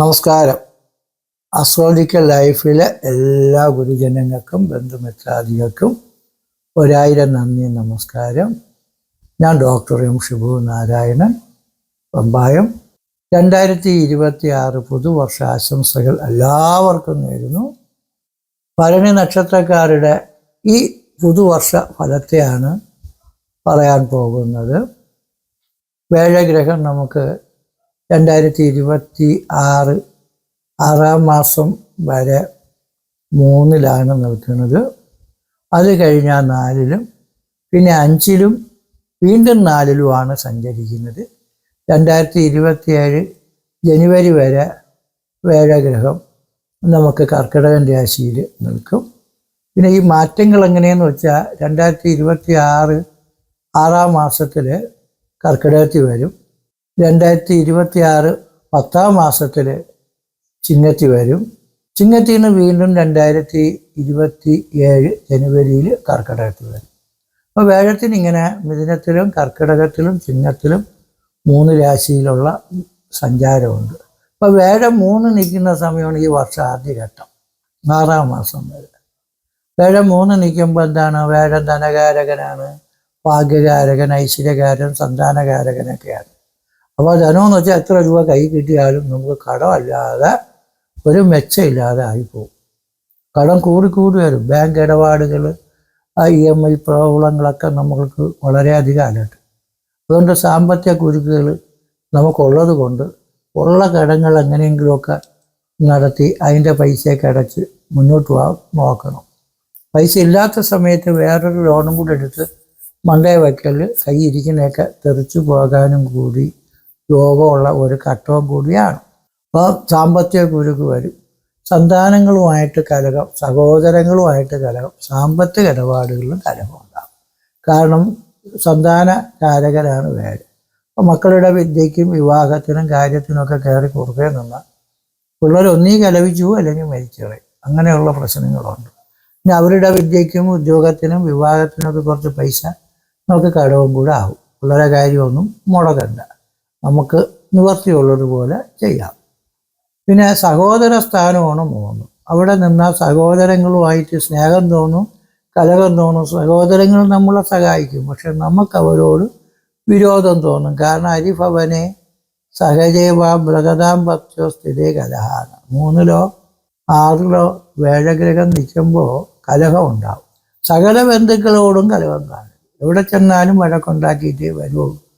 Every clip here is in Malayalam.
നമസ്കാരം. അസ്ട്രോളജിക്കൽ ലൈഫിലെ എല്ലാ ഗുരുജനങ്ങൾക്കും ബന്ധുമിത്രാദികൾക്കും ഒരായിരം നന്ദി നമസ്കാരം. ഞാൻ ഡോക്ടർ എം. ഷിബു നാരായണൻ പമ്പായം. രണ്ടായിരത്തി ഇരുപത്തി ആറ് പുതുവർഷ ആശംസകൾ എല്ലാവർക്കും നേരുന്നു. ഭരണി നക്ഷത്രക്കാരുടെ ഈ പുതുവർഷ ഫലത്തെയാണ് പറയാൻ പോകുന്നത്. വേഴഗ്രഹം നമുക്ക് രണ്ടായിരത്തി ഇരുപത്തി ആറ് ആറാം മാസം വരെ മൂന്നിലാണ് നിൽക്കുന്നത്. അത് കഴിഞ്ഞാൽ നാലിലും പിന്നെ അഞ്ചിലും വീണ്ടും നാലിലുമാണ് സഞ്ചരിക്കുന്നത്. രണ്ടായിരത്തി ഇരുപത്തിയേഴ് ജനുവരി വരെ വേഴഗ്രഹം നമുക്ക് കർക്കിടകൻ രാശിയിൽ നിൽക്കും. പിന്നെ ഈ മാറ്റങ്ങൾ എങ്ങനെയെന്ന് വെച്ചാൽ രണ്ടായിരത്തി ഇരുപത്തി ആറ് ആറാം മാസത്തിൽ കർക്കിടകത്തിൽ വരും. രണ്ടായിരത്തി ഇരുപത്തി ആറ് പത്താം മാസത്തിൽ ചിങ്ങത്തി വരും. ചിങ്ങത്തിൽ നിന്ന് വീണ്ടും രണ്ടായിരത്തി ഇരുപത്തി ഏഴ് ജനുവരിയിൽ കർക്കിടകത്തിൽ വരും. അപ്പോൾ വേഴത്തിന് ഇങ്ങനെ മിഥുനത്തിലും കർക്കിടകത്തിലും ചിങ്ങത്തിലും മൂന്ന് രാശിയിലുള്ള സഞ്ചാരമുണ്ട്. അപ്പോൾ വേഴം മൂന്ന് നിൽക്കുന്ന സമയമാണ് ഈ വർഷം ആദ്യഘട്ടം ആറാം മാസം വരെ. വേഴം മൂന്ന് നിൽക്കുമ്പോൾ എന്താണ്? വേഴം ധനകാരകനാണ് ഭാഗ്യകാരകൻ ഐശ്വര്യകാരൻ സന്താനകാരകനൊക്കെയാണ്. അപ്പോൾ ധനമെന്ന് വെച്ചാൽ എത്ര രൂപ കൈ കിട്ടിയാലും നമുക്ക് കടമല്ലാതെ ഒരു മെച്ചമില്ലാതെ ആയിപ്പോവും. കടം കൂടി കൂടി വരും. ബാങ്ക് ഇടപാടുകൾ ആ ഇ എം ഐ പ്രോബ്ലങ്ങളൊക്കെ നമ്മൾക്ക് വളരെയധികം അലട്ട് അതുകൊണ്ട് സാമ്പത്തിക കുരുക്കുകൾ നമുക്കുള്ളത് കൊണ്ട് ഉള്ള കടങ്ങൾ എങ്ങനെയെങ്കിലുമൊക്കെ നടത്തി അതിന്റെ പൈസയൊക്കെ അടച്ച് മുന്നോട്ട് പോകാൻ നോക്കണം. പൈസ ഇല്ലാത്ത സമയത്ത് വേറൊരു ലോണും കൂടെ എടുത്ത് മണ്ടയെ വയ്ക്കൽ കൈ ഇരിക്കുന്നതൊക്കെ തെറിച്ചു പോകാനും കൂടി യോഗമുള്ള ഒരു ഘട്ടവും കൂടിയാണ്. അപ്പോൾ സാമ്പത്തിക കുരുക്ക് വരും. സന്താനങ്ങളുമായിട്ട് കലകം സഹോദരങ്ങളുമായിട്ട് കലകം സാമ്പത്തിക ഇടപാടുകളിലും കലകം ഉണ്ടാകും. കാരണം സന്താന കാരകരാണ് വേര്. അപ്പോൾ മക്കളുടെ വിദ്യയ്ക്കും വിവാഹത്തിനും കാര്യത്തിനൊക്കെ കയറി കുറുകെ നിന്ന് പിള്ളേർ ഒന്നീ കലവിച്ചു അല്ലെങ്കിൽ മരിച്ചു കളയും അങ്ങനെയുള്ള പ്രശ്നങ്ങളുണ്ട്. പിന്നെ അവരുടെ വിദ്യയ്ക്കും ഉദ്യോഗത്തിനും വിവാഹത്തിനൊക്കെ കുറച്ച് പൈസ നമുക്ക് കടവും കൂടെ ആവും. പിള്ളേരെ കാര്യമൊന്നും മുടക്കണ്ട. നമുക്ക് നിവർത്തിയുള്ളതുപോലെ ചെയ്യാം. പിന്നെ സഹോദര സ്ഥാനമാണ് മൂന്ന്. അവിടെ നിന്നാൽ സഹോദരങ്ങളുമായിട്ട് സ്നേഹം തോന്നും കലകം തോന്നും. സഹോദരങ്ങൾ നമ്മളെ സഹായിക്കും. പക്ഷെ നമുക്ക് അവരോട് വിരോധം തോന്നും. കാരണം അരിഭവനെ സഹജേവാ മൃഗതാം ഭക്തോ സ്ഥിതി കലഹാണ്. മൂന്നിലോ ആറിലോ വേഴഗ്രഹം നിൽക്കുമ്പോൾ കലഹം ഉണ്ടാവും. സകല ബന്ധുക്കളോടും കലഹം കാണും. എവിടെ ചെന്നാലും വഴക്കുണ്ടാക്കിയിട്ടേ വരുള്ളൂ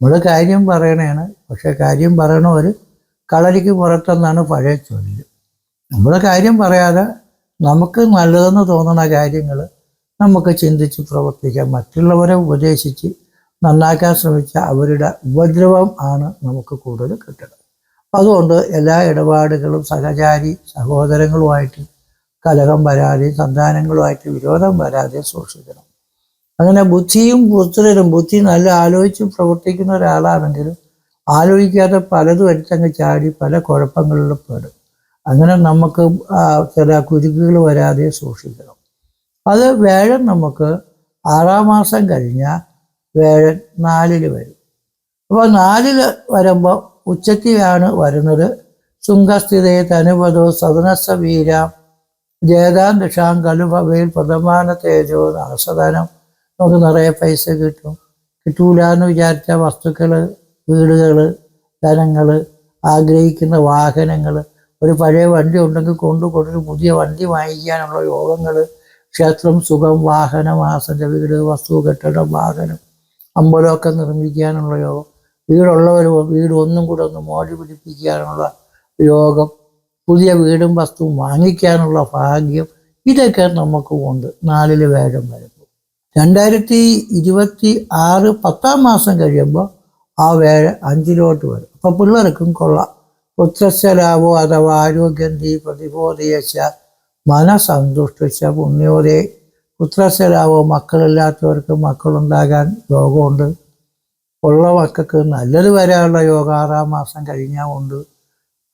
നമ്മൾ കാര്യം പറയണേണ്. പക്ഷെ കാര്യം പറയണവർ കളരിക്ക് പുറത്തെന്നാണ് പഴയ ചൊല്ല്. നമ്മൾ കാര്യം പറയാതെ നമുക്ക് നല്ലതെന്ന് തോന്നുന്ന കാര്യങ്ങൾ നമുക്ക് ചിന്തിച്ച് പ്രവർത്തിക്കാം. മറ്റുള്ളവരെ ഉപദേശിച്ച് നന്നാക്കാൻ ശ്രമിച്ച അവരുടെ ഉപദ്രവം ആണ് നമുക്ക് കൂടുതൽ കിട്ടുന്നത്. അതുകൊണ്ട് എല്ലാ ഇടപാടുകളും സഹചാരി സഹോദരങ്ങളുമായിട്ട് കലഹം വരാതെ സന്താനങ്ങളുമായിട്ട് വിരോധം വരാതെ സൂക്ഷിക്കണം. അങ്ങനെ ബുദ്ധിയും പുത്രരും ബുദ്ധി നല്ല ആലോചിച്ച് പ്രവർത്തിക്കുന്ന ഒരാളാണെങ്കിലും ആലോചിക്കാതെ പലതും എടുത്തങ്ങ് ചാടി പല കുഴപ്പങ്ങളിലും പെടും. അങ്ങനെ നമുക്ക് ചില കുരുക്കുകൾ വരാതെ സൂക്ഷിക്കണം. അത് വേഴം നമുക്ക് ആറാം മാസം കഴിഞ്ഞാൽ വേഴൻ നാലിൽ വരും. അപ്പോൾ നാലിൽ വരുമ്പോൾ ഉച്ചത്തിലാണ് വരുന്നത്. ശുംഗസ്ഥിതയെ തനുപതോ സദനസ വീരാം ജേതാൻ ദിഷാം കലുഭവയിൽ പ്രഥമാന തേജോ നവസദനം നമുക്ക് നിറയെ പൈസ കിട്ടും. കിട്ടൂല എന്ന് വിചാരിച്ച വസ്തുക്കൾ വീടുകൾ ധനങ്ങൾ ആഗ്രഹിക്കുന്ന വാഹനങ്ങൾ ഒരു പഴയ വണ്ടി ഉണ്ടെങ്കിൽ ഒരു പുതിയ വണ്ടി വാങ്ങിക്കാനുള്ള യോഗങ്ങൾ ക്ഷേത്രം സുഖം വാഹനം ആസന്റെ വീട് വസ്തു കെട്ടിടം വാഹനം അമ്പലമൊക്കെ നിർമ്മിക്കാനുള്ള യോഗം വീടുള്ളവർ വീട് ഒന്നും കൂടെ ഒന്ന് മോടി പിടിപ്പിക്കാനുള്ള യോഗം പുതിയ വീടും വസ്തുവും വാങ്ങിക്കാനുള്ള ഭാഗ്യം ഇതൊക്കെ നമുക്ക് ഉണ്ട് നാലിൽ വേഗം വരുമ്പോൾ രണ്ടായിരത്തി ഇരുപത്തി ആറ് പത്താം മാസം കഴിയുമ്പോൾ ആ വേഴ അഞ്ചിലോട്ട് വരും. അപ്പോൾ പിള്ളേർക്കും കൊള്ളാം. പുത്രസ്വലാവോ അഥവാ ആരോഗ്യന്തി പ്രതിബോധയച്ച മനസന്തുഷ്ടിച്ച പുണ്യോദയ പുത്രസ്വലാവോ മക്കളില്ലാത്തവർക്ക് മക്കളുണ്ടാകാൻ യോഗമുണ്ട്. ഉള്ള മക്കൾക്ക് നല്ലത് വരാനുള്ള യോഗ ആറാം മാസം കഴിഞ്ഞാൽ ഉണ്ട്.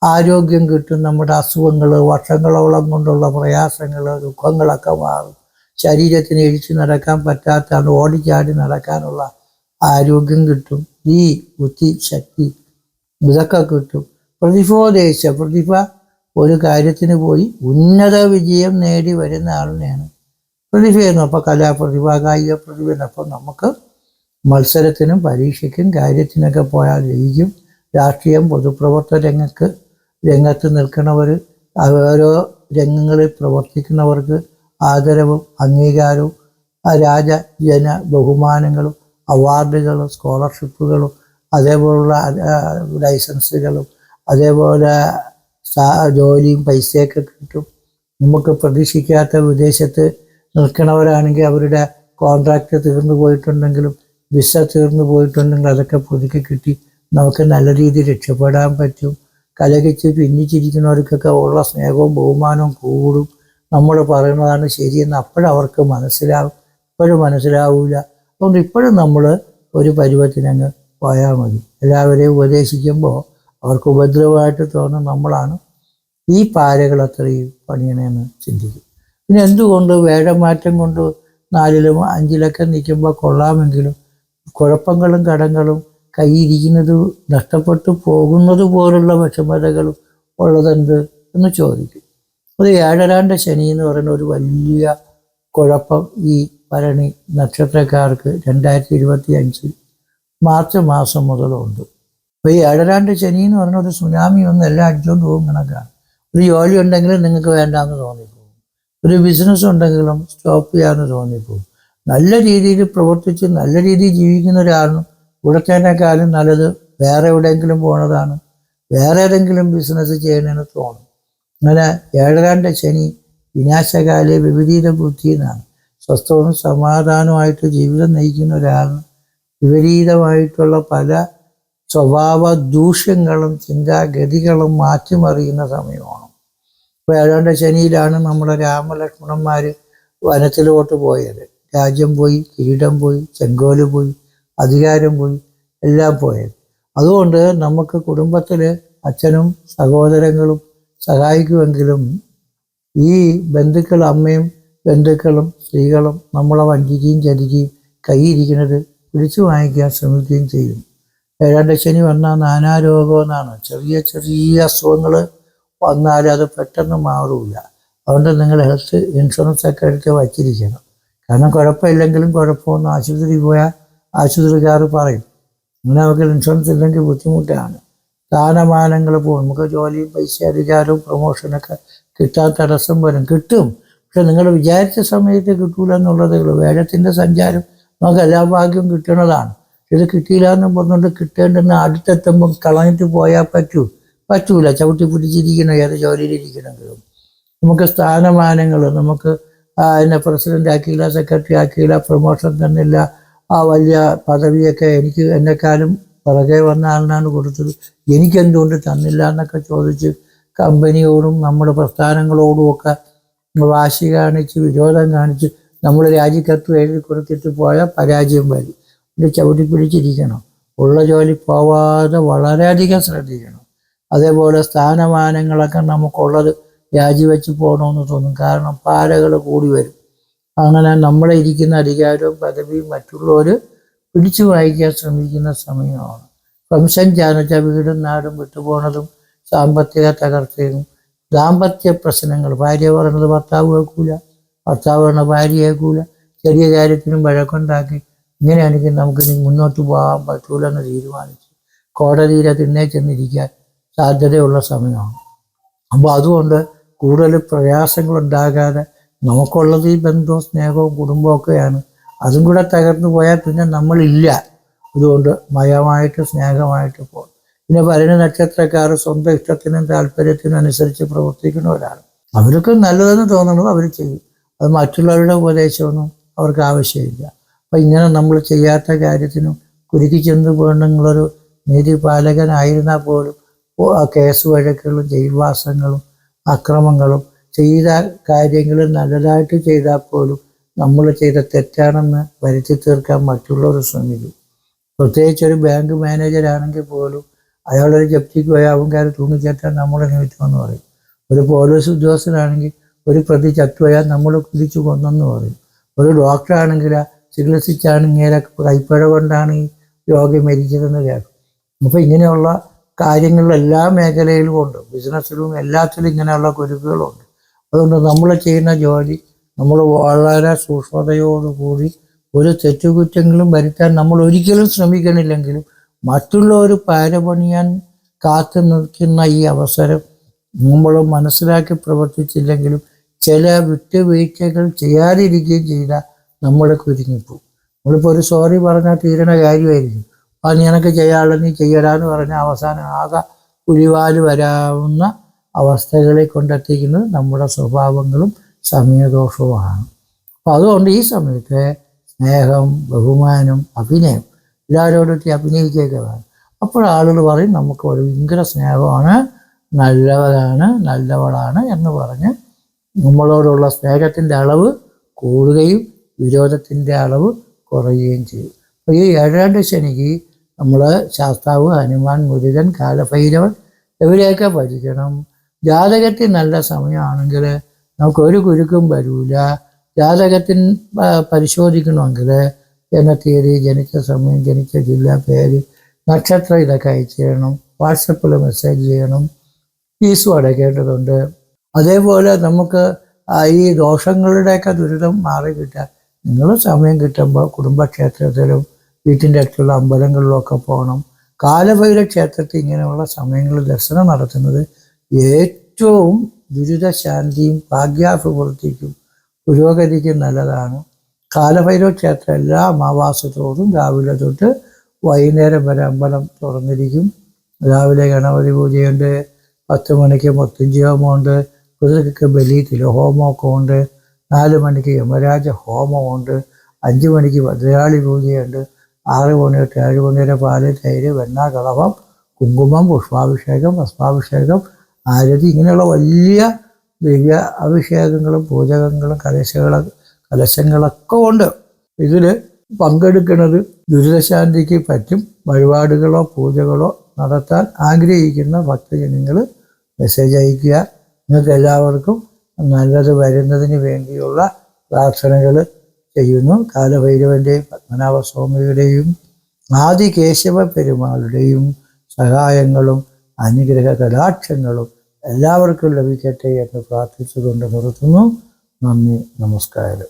ആരോഗ്യം കിട്ടും. നമ്മുടെ അസുഖങ്ങൾ വർഷങ്ങളോളം കൊണ്ടുള്ള പ്രയാസങ്ങൾ ദുഃഖങ്ങളൊക്കെ മാറും. ശരീരത്തിന് എഴിച്ചു നടക്കാൻ പറ്റാത്തതാണ് ഓടിച്ചാടി നടക്കാനുള്ള ആരോഗ്യം കിട്ടും ഈ ബുദ്ധി ശക്തി ഇതൊക്കെ കിട്ടും. പ്രതിഭോദേശ പ്രതിഭ ഒരു കാര്യത്തിന് പോയി ഉന്നത വിജയം നേടി വരുന്ന ആളിനെയാണ് പ്രതിഭയെന്ന് അപ്പോൾ കലാപ്രതിഭ കായിക പ്രതിഭ. അപ്പോൾ നമുക്ക് മത്സരത്തിനും പരീക്ഷയ്ക്കും കാര്യത്തിനൊക്കെ പോയാൽ ജയിക്കും. രാഷ്ട്രീയം പൊതുപ്രവർത്തന രംഗത്ത് രംഗത്ത് നിൽക്കുന്നവർ ഓരോ രംഗങ്ങളിൽ പ്രവർത്തിക്കുന്നവർക്ക് ആദരവും അംഗീകാരവും രാജ ജന ബഹുമാനങ്ങളും അവാർഡുകളും സ്കോളർഷിപ്പുകളും അതേപോലുള്ള ലൈസൻസുകളും അതേപോലെ ജോലിയും പൈസയൊക്കെ കിട്ടും. നമുക്ക് പ്രതീക്ഷിക്കാത്ത വിദേശത്ത് നിൽക്കുന്നവരാണെങ്കിൽ അവരുടെ കോൺട്രാക്റ്റ് തീർന്നു പോയിട്ടുണ്ടെങ്കിലും വിസ തീർന്നു പോയിട്ടുണ്ടെങ്കിൽ അതൊക്കെ പുതുക്കി കിട്ടി നമുക്ക് നല്ല രീതിയിൽ രക്ഷപ്പെടാൻ പറ്റും. കലകിച്ച് പിന്നിച്ചിരിക്കുന്നവർക്കൊക്കെ ഉള്ള സ്നേഹവും ബഹുമാനവും കൂടും. നമ്മൾ പറയുന്നതാണ് ശരിയെന്ന് അപ്പോഴവർക്ക് മനസ്സിലാവും. ഇപ്പോഴും മനസ്സിലാവില്ല അതുകൊണ്ട് ഇപ്പോഴും നമ്മൾ ഒരു പരുവത്തിനങ്ങ് പോയാൽ മതി. എല്ലാവരെയും ഉപദേശിക്കുമ്പോൾ അവർക്ക് ഉപദ്രവമായിട്ട് തോന്നുന്ന നമ്മളാണ് ഈ പാരകൾ അത്രയും പണിയണമെന്ന് ചിന്തിക്കും. പിന്നെ എന്തുകൊണ്ട് വേഴമാറ്റം കൊണ്ട് നാലിലും അഞ്ചിലൊക്കെ നിൽക്കുമ്പോൾ കൊള്ളാമെങ്കിലും കുഴപ്പങ്ങളും കടങ്ങളും കൈയിരിക്കുന്നത് നഷ്ടപ്പെട്ടു പോകുന്നത് പോലുള്ള വിഷമതകളും ഉള്ളതെന്ത് എന്ന് ചോദിക്കും. അത് ഏഴരാണ്ട് ശനി എന്ന് പറയുന്ന ഒരു വലിയ കുഴപ്പം ഈ ഭരണി നക്ഷത്രക്കാർക്ക് രണ്ടായിരത്തി ഇരുപത്തി അഞ്ച് മാർച്ച് മാസം മുതലുണ്ട് അപ്പോൾ ഈ ഏഴരാണ്ട് ശനി എന്ന് പറഞ്ഞ ഒരു സുനാമി ഒന്നും എല്ലാം അടിച്ചുകൊണ്ട് പോകും കണക്കാണ്. ഒരു ജോലി ഉണ്ടെങ്കിലും നിങ്ങൾക്ക് വേണ്ടാന്ന് തോന്നിപ്പോകും. ഒരു ബിസിനസ് ഉണ്ടെങ്കിലും സ്റ്റോപ്പ് ചെയ്യാമെന്ന് തോന്നിപ്പോകും. നല്ല രീതിയിൽ പ്രവർത്തിച്ച് നല്ല രീതിയിൽ ജീവിക്കുന്ന ഒരാളും ഇവിടത്തേനേക്കാളും നല്ലത് വേറെ എവിടെയെങ്കിലും പോണതാണ്. വേറെ ഏതെങ്കിലും ബിസിനസ് ചെയ്യണമെന്ന് തോന്നും. അങ്ങനെ ഏഴരാണ്ട് ശനി വിനാശകാലെ വിപരീത ബുദ്ധി എന്നാണ് സ്വസ്ഥവും സമാധാനവുമായിട്ട് ജീവിതം നയിക്കുന്ന ഒരാളിന് വിപരീതമായിട്ടുള്ള പല സ്വഭാവ ദൂഷ്യങ്ങളും ചിന്താഗതികളും മാറ്റിമറിയുന്ന സമയമാണ്. ഇപ്പോൾ ഏഴാണ്ട് ശനിയിലാണ് നമ്മുടെ രാമലക്ഷ്മണന്മാർ വനത്തിലോട്ട് പോയത്. രാജ്യം പോയി കിരീടം പോയി ചെങ്കോൽ പോയി അധികാരം പോയി എല്ലാം പോയത്. അതുകൊണ്ട് നമുക്ക് കുടുംബത്തിൽ അച്ഛനും സഹോദരങ്ങളും സഹായിക്കുമെങ്കിലും ഈ ബന്ധുക്കൾ അമ്മയും ബന്ധുക്കളും സ്ത്രീകളും നമ്മളെ വഞ്ചിക്കുകയും ചതിക്കുകയും കൈയിരിക്കുന്നത് പിടിച്ചു വാങ്ങിക്കാൻ ശ്രമിക്കുകയും ചെയ്യും. ഏഴാണ്ട് ശനി വന്നാൽ നാനാരോഗം എന്നാണ്. ചെറിയ ചെറിയ അസുഖങ്ങൾ വന്നാൽ അത് പെട്ടെന്ന് മാറില്ല അതുകൊണ്ട് നിങ്ങൾ ഹെൽത്ത് ഇൻഷുറൻസ് ഒക്കെ എടുത്ത് വച്ചിരിക്കണം. കാരണം കുഴപ്പമില്ലെങ്കിലും കുഴപ്പമൊന്നും ആശുപത്രിയിൽ പോയാൽ ആശുപത്രിക്കാർ പറയും. അങ്ങനെ അവർക്ക് ഇൻഷുറൻസ് ഇല്ലെങ്കിൽ ബുദ്ധിമുട്ടാണ്. സ്ഥാനമാനങ്ങൾ പോകും. നമുക്ക് ജോലിയും പൈസ അധികാരവും പ്രൊമോഷനൊക്കെ കിട്ടാൻ തടസ്സം വരും. കിട്ടും. പക്ഷെ നിങ്ങൾ വിചാരിച്ച സമയത്ത് കിട്ടൂല എന്നുള്ളതേ ഉള്ളൂ. വേഴത്തിന്റെ സഞ്ചാരം നമുക്ക് എല്ലാ ഭാഗ്യവും കിട്ടണതാണ്. ഇത് കിട്ടിയില്ല എന്ന് പറഞ്ഞുകൊണ്ട് കിട്ടേണ്ടെന്ന് അടുത്തെത്തുമ്പം കളഞ്ഞിട്ട് പോയാൽ പറ്റൂ. പറ്റൂല. ചവിട്ടി പിടിച്ചിരിക്കണം ഏത് ജോലിയിലിരിക്കണമെങ്കിലും നമുക്ക് സ്ഥാനമാനങ്ങൾ നമുക്ക് എന്നെ പ്രസിഡന്റ് ആക്കിയില്ല സെക്രട്ടറി ആക്കിയില്ല പ്രൊമോഷൻ തന്നില്ല ആ വലിയ പദവിയൊക്കെ എനിക്ക് എന്നെക്കാളും പുറകെ വന്ന ആളിനാണ് കൊടുത്തത്. എനിക്കെന്തുകൊണ്ട് തന്നില്ല എന്നൊക്കെ ചോദിച്ച് കമ്പനിയോടും നമ്മുടെ പ്രസ്ഥാനങ്ങളോടും ഒക്കെ വാശി കാണിച്ച് വിരോധം കാണിച്ച് നമ്മൾ രാജിക്കത്ത് എഴുതി കൊടുത്തിട്ട് പോയാൽ പരാജയം വരും. ഇത് ചവിട്ടി പിടിച്ചിരിക്കണം. ഉള്ള ജോലി പോവാതെ വളരെയധികം ശ്രദ്ധിക്കണം. അതേപോലെ സ്ഥാനമാനങ്ങളൊക്കെ നമുക്കുള്ളത് രാജിവെച്ച് പോകണമെന്ന് തോന്നും. കാരണം പാരകൾ കൂടി വരും. അങ്ങനെ നമ്മളെ ഇരിക്കുന്ന അധികാരവും പദവിയും മറ്റുള്ളവർ പിടിച്ചു വായിക്കാൻ ശ്രമിക്കുന്ന സമയമാണ്. വംശം ചാനച്ച വീടും നാടും വിട്ടുപോണതും സാമ്പത്തിക തകർച്ചയും ദാമ്പത്യ പ്രശ്നങ്ങൾ. ഭാര്യ പറഞ്ഞത് ഭർത്താവ് കേൾക്കൂല. ഭർത്താവ് പറഞ്ഞ ഭാര്യ കേൾക്കൂല. ചെറിയ കാര്യത്തിനും വഴക്കുണ്ടാക്കി ഇങ്ങനെയാണെങ്കിൽ നമുക്ക് ഇനി മുന്നോട്ട് പോകാൻ പറ്റൂലെന്ന് തീരുമാനിച്ചു. കോടതിയിലെ തിന്നെ ചെന്നിരിക്കാൻ സാധ്യതയുള്ള സമയമാണ്. അപ്പോൾ അതുകൊണ്ട് കൂടുതൽ പ്രയാസങ്ങളുണ്ടാകാതെ നമുക്കുള്ളത് ഈ ബന്ധവും സ്നേഹവും കുടുംബവും ഒക്കെയാണ് അതും കൂടെ തകർന്നു പോയാൽ പിന്നെ നമ്മളില്ല. അതുകൊണ്ട് മയമായിട്ട് സ്നേഹമായിട്ട് പോകും. പിന്നെ ഭരണ നക്ഷത്രക്കാർ സ്വന്തം ഇഷ്ടത്തിനും താല്പര്യത്തിനും അനുസരിച്ച് പ്രവർത്തിക്കുന്നവരാണ് അവർക്ക് നല്ലതെന്ന് തോന്നുന്നത് അവർ ചെയ്യും. അത് മറ്റുള്ളവരുടെ ഉപദേശമൊന്നും അവർക്ക് ആവശ്യമില്ല. അപ്പം ഇങ്ങനെ നമ്മൾ ചെയ്യാത്ത കാര്യത്തിനും കുരുക്കി ചെന്ന് പോകണമെന്നുള്ളൊരു നീതിപാലകനായിരുന്നാൽ പോലും കേസ് വഴക്കുകളും ജയിൽവാസങ്ങളും അക്രമങ്ങളും ചെയ്ത കാര്യങ്ങൾ നല്ലതായിട്ട് ചെയ്താൽ പോലും നമ്മൾ ചെയ്ത തെറ്റാണെന്ന് വരുത്തി തീർക്കാൻ മറ്റുള്ളവർ ശ്രമിക്കും. പ്രത്യേകിച്ച് ഒരു ബാങ്ക് മാനേജരാണെങ്കിൽ പോലും അയാളൊരു ജപ്തിക്ക് പോയാൽ അവൻകാർ തൂങ്ങിച്ചേറ്റാൻ നമ്മുടെ നിമിത്തമെന്ന് പറയും. ഒരു പോലീസ് ഉദ്യോഗസ്ഥനാണെങ്കിൽ ഒരു പ്രതി ചത്തുപോയാൽ നമ്മൾ കുതിച്ചു കൊന്നെന്ന് പറയും. ഒരു ഡോക്ടറാണെങ്കിൽ ചികിത്സിച്ചാണ് ഇങ്ങനെ കൈപ്പഴ കൊണ്ടാണ് ഈ രോഗി മരിച്ചതെന്ന് കേൾക്കും. അപ്പോൾ ഇങ്ങനെയുള്ള കാര്യങ്ങളിലും എല്ലാ മേഖലയിലും ഉണ്ട്. ബിസിനസ്സിലും എല്ലാത്തിലും ഇങ്ങനെയുള്ള കുരുക്കുകളുണ്ട്. അതുകൊണ്ട് നമ്മൾ ചെയ്യുന്ന ജോലി നമ്മൾ വളരെ സൂക്ഷ്മതയോടുകൂടി ഒരു തെറ്റുകുറ്റങ്ങളും വരുത്താൻ നമ്മൾ ഒരിക്കലും ശ്രമിക്കണില്ലെങ്കിലും മറ്റുള്ളവർ പാരപണിയാൻ കാത്തു നിൽക്കുന്ന ഈ അവസരം നമ്മൾ മനസ്സിലാക്കി പ്രവർത്തിച്ചില്ലെങ്കിലും ചില വിട്ടുവീഴ്ചകൾ ചെയ്യാതിരിക്കുകയും ചെയ്താൽ നമ്മളെ കുരുങ്ങിപ്പോവും നമ്മളിപ്പോൾ ഒരു സോറി പറഞ്ഞാൽ തീരണ കാര്യമായിരിക്കും. അത് നിനക്ക് ചെയ്യാനുള്ള നീ ചെയ്യടാന്ന് പറഞ്ഞാൽ അവസാനം ആകെ പുലിവാൽ വരാവുന്ന അവസ്ഥകളെ കൊണ്ടെത്തിക്കുന്നത് നമ്മുടെ സ്വഭാവങ്ങളും സമയദോഷവുമാണ്. അപ്പം അതുകൊണ്ട് ഈ സമയത്ത് സ്നേഹം ബഹുമാനം അഭിനയം എല്ലാവരോടൊക്കെ അഭിനയിക്കുകയൊക്കെ വേണം അപ്പോൾ ആളുകൾ പറയും നമുക്ക് ഒരു ഭയങ്കര സ്നേഹമാണ് നല്ലവരാണ് നല്ലവളാണ് എന്ന് പറഞ്ഞ് നമ്മളോടുള്ള സ്നേഹത്തിന്റെ അളവ് കൂടുകയും വിരോധത്തിന്റെ അളവ് കുറയുകയും ചെയ്യും. അപ്പോൾ ഈ ഏഴാണ്ട് ശനിക്ക് നമ്മൾ ശാസ്താവ് ഹനുമാൻ മുരുകൻ കാലഭൈരവൻ ഇവരെയൊക്കെ ഭജിക്കണം. ജാതകത്തിൽ നല്ല സമയമാണെങ്കിൽ നമുക്ക് ഒരു കുരുക്കും വരൂല. ജാതകത്തിൻ പരിശോധിക്കണമെങ്കിൽ ജനത്തീയതി ജനിച്ച സമയം ജനിച്ച ജില്ല പേര് നക്ഷത്രം ഇതൊക്കെ അയച്ചു ചെയ്യണം വാട്സപ്പിൽ മെസ്സേജ് ചെയ്യണം. ഫീസും അടയ്ക്കേണ്ടതുണ്ട്. അതേപോലെ നമുക്ക് ഈ ദോഷങ്ങളുടെയൊക്കെ ദുരിതം മാറി കിട്ടാൻ നിങ്ങൾ സമയം കിട്ടുമ്പോൾ കുടുംബക്ഷേത്രത്തിലും വീട്ടിന്റെ അടുത്തുള്ള അമ്പലങ്ങളിലൊക്കെ പോകണം. കാലഭൈര ക്ഷേത്രത്തിൽ ഇങ്ങനെയുള്ള സമയങ്ങളിൽ ദർശനം നടത്തുന്നത് ഏറ്റവും ദുരിതശാന്തിയും ഭാഗ്യാഭിവൃദ്ധിക്കും പുരോഗതിക്കും നല്ലതാണ്. കാലഭൈരവ ക്ഷേത്രം എല്ലാ അമാവാസത്തോടും രാവിലെ തൊട്ട് വൈകുന്നേരം വരെ അമ്പലം തുറന്നിരിക്കും. രാവിലെ ഗണപതി പൂജയുണ്ട് പത്ത് മണിക്ക് മൊത്തഞ്ചി ഹോമമുണ്ട് കുതിരക്ക് ബലി തിലഹോമമൊക്കെ ഉണ്ട് നാല് മണിക്ക് യമരാജ ഹോമമുണ്ട് അഞ്ച് മണിക്ക് ഭദ്രകാളി പൂജയുണ്ട് ആറ് മണി തൊട്ട് ഏഴ് മണി വരെ പാൽ തൈര് വെണ്ണ കളഭം കുങ്കുമം പുഷ്പാഭിഷേകം ഭസ്മാഭിഷേകം ആരതി ഇങ്ങനെയുള്ള വലിയ ദിവ്യ അഭിഷേകങ്ങളും പൂജകങ്ങളും കലശകള കലശങ്ങളൊക്കെ ഉണ്ട്. ഇതിൽ പങ്കെടുക്കുന്നത് ദുരിതശാന്തിക്ക് പറ്റും. വഴിപാടുകളോ പൂജകളോ നടത്താൻ ആഗ്രഹിക്കുന്ന ഭക്തജനങ്ങൾ മെസ്സേജ് അയക്കുക നിങ്ങൾക്ക് എല്ലാവർക്കും നല്ലത് വരുന്നതിന് വേണ്ടിയുള്ള പ്രാർത്ഥനകൾ ചെയ്യുന്നു. കാലഭൈരവന്റെയും പത്മനാഭസ്വാമിയുടെയും ആദി കേശവ പെരുമാളുടെയും സഹായങ്ങളും അനുഗ്രഹ കടാക്ഷങ്ങളും എല്ലാവർക്കും ലഭിക്കട്ടെ എന്ന് പ്രാർത്ഥിച്ചുകൊണ്ട് നിർത്തുന്നു. നന്ദി നമസ്കാരം.